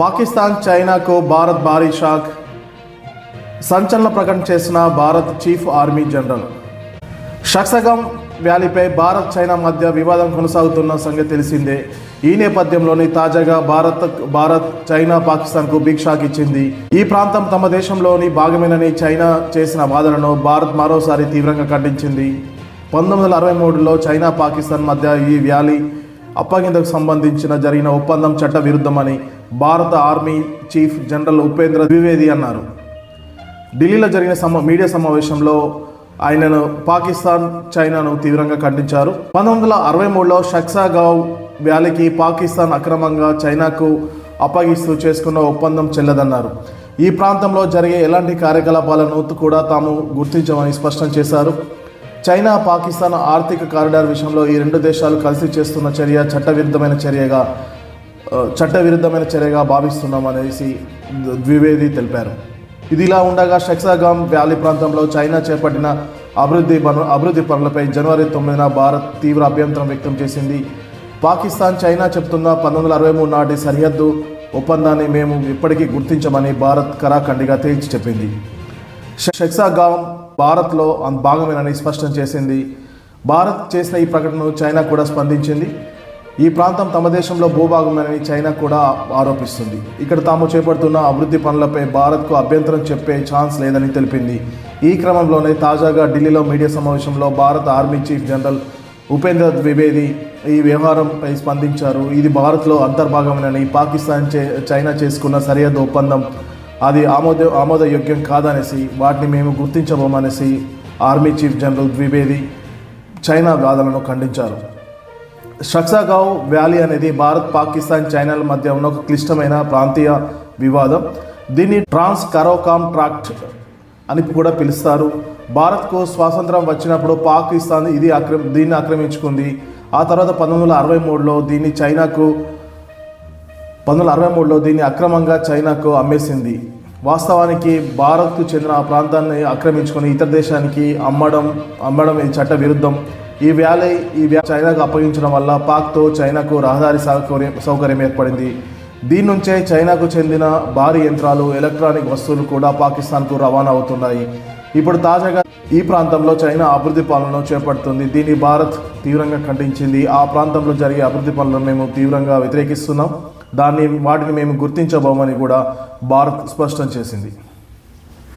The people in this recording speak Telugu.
పాకిస్తాన్ చైనాకు భారత్ భారీ షాక్. సంచలన ప్రకటన చేసిన Bharat chief army general. Shaksgam వ్యాలీపై Bharat China మధ్య వివాదం కొనసాగుతున్న సంగతి తెలిసిందే. ఈ నేపథ్యంలోని తాజాగా భారత్ భారత్ చైనా పాకిస్తాన్కు బిగ్ షాక్ ఇచ్చింది. ఈ ప్రాంతం తమ దేశంలోని భాగమేనని చైనా చేసిన వాదనను భారత్ మరోసారి తీవ్రంగా ఖండించింది. పంతొమ్మిది వందల అరవై మూడులో చైనా పాకిస్తాన్ మధ్య ఈ వ్యాలీ అప్పగింతకు సంబంధించిన జరిగిన ఒప్పందం చట్ట విరుద్ధమని భారత army chief general Upendra Dwivedi అన్నారు. ఢిల్లీలో జరిగిన సమ మీడియా సమావేశంలో ఆయనను పాకిస్తాన్ చైనాను తీవ్రంగా ఖండించారు. పంతొమ్మిది వందల అరవై మూడులో షక్సాగావ్ వ్యాలీకి పాకిస్తాన్ అక్రమంగా చైనాకు అప్పగిస్తూ చేసుకున్న ఒప్పందం చెల్లదన్నారు. ఈ ప్రాంతంలో జరిగే ఎలాంటి కార్యకలాపాలను కూడా తాము గుర్తించమని స్పష్టం చేశారు. చైనా పాకిస్తాన్ ఆర్థిక కారిడార్ విషయంలో ఈ రెండు దేశాలు కలిసి చేస్తున్న చర్య చట్టవిరుద్ధమైన చర్యగా చట్టవిరుద్ధమైన చర్యగా భావిస్తున్నాం అనేసి ద్వివేది తెలిపారు. ఇది ఇలా ఉండగా షక్సాగామ్ వ్యాలీ ప్రాంతంలో చైనా చేపట్టిన అభివృద్ధి పను అభివృద్ధి పనులపై జనవరి తొమ్మిదిన భారత్ తీవ్ర అభ్యంతరం వ్యక్తం చేసింది. పాకిస్తాన్ చైనా చెప్తున్న పంతొమ్మిది వందల అరవై మూడు నాటి సరిహద్దు ఒప్పందాన్ని మేము ఇప్పటికీ గుర్తించమని భారత్ కరాఖండిగా తేల్చి చెప్పింది. షెక్సాగామ్ భారత్లో అంత భాగమేనని స్పష్టం చేసింది. భారత్ చేసిన ఈ ప్రకటనను చైనా కూడా స్పందించింది. ఈ ప్రాంతం తమ దేశంలో భూభాగమేనని చైనా కూడా ఆరోపిస్తుంది. ఇక్కడ తాము చేపడుతున్న అభివృద్ధి పనులపై భారత్కు అభ్యంతరం చెప్పే ఛాన్స్ లేదని తెలిపింది. ఈ క్రమంలోనే తాజాగా ఢిల్లీలో మీడియా సమావేశంలో భారత army chief general Upendra Dwivedi ఈ వ్యవహారంపై స్పందించారు. ఇది భారత్లో అంతర్భాగమేనని పాకిస్తాన్ చే చైనా చేసుకున్న సరిహద్దు ఒప్పందం. అది ఆమోద ఆమోదయోగ్యం కాదనేసి వాటిని మేము గుర్తించబోమనేసి army chief general Dwivedi China వాదనను ఖండించారు. షక్సాగావ్ వ్యాలీ అనేది భారత్ పాకిస్తాన్ చైనాల మధ్య ఉన్న ఒక క్లిష్టమైన ప్రాంతీయ వివాదం. దీన్ని ట్రాన్స్ కరోకామ్ ట్రాక్ట్ అని కూడా పిలుస్తారు. భారత్కు స్వాతంత్రం వచ్చినప్పుడు పాకిస్తాన్ ఇది ఆక్రమ దీన్ని ఆక్రమించుకుంది. ఆ తర్వాత పంతొమ్మిది వందల అరవై మూడులో దీన్ని చైనాకు పంతొమ్మిది వందల అరవై మూడులో దీన్ని అక్రమంగా చైనాకు అమ్మేసింది. వాస్తవానికి భారత్కు చెందిన ఆ ప్రాంతాన్ని ఆక్రమించుకొని ఇతర దేశానికి అమ్మడం అమ్మడం ఇది చట్ట విరుద్ధం. ఈ వ్యాలీ ఈ వ్యా చైనాకు అప్పగించడం వల్ల పాక్తో చైనాకు రహదారి సౌకర్యం సౌకర్యం ఏర్పడింది. దీని నుంచే చైనాకు చెందిన భారీ యంత్రాలు ఎలక్ట్రానిక్ వస్తువులు కూడా పాకిస్తాన్కు రవాణా అవుతున్నాయి. ఇప్పుడు తాజాగా ఈ ప్రాంతంలో చైనా అభివృద్ధి పనులను చేపడుతుంది. దీన్ని భారత్ తీవ్రంగా ఖండించింది. ఆ ప్రాంతంలో జరిగే అభివృద్ధి పనులను మేము తీవ్రంగా వ్యతిరేకిస్తున్నాం. దాన్ని వాటిని మేము గుర్తించబోమని కూడా భారత్ స్పష్టం చేసింది.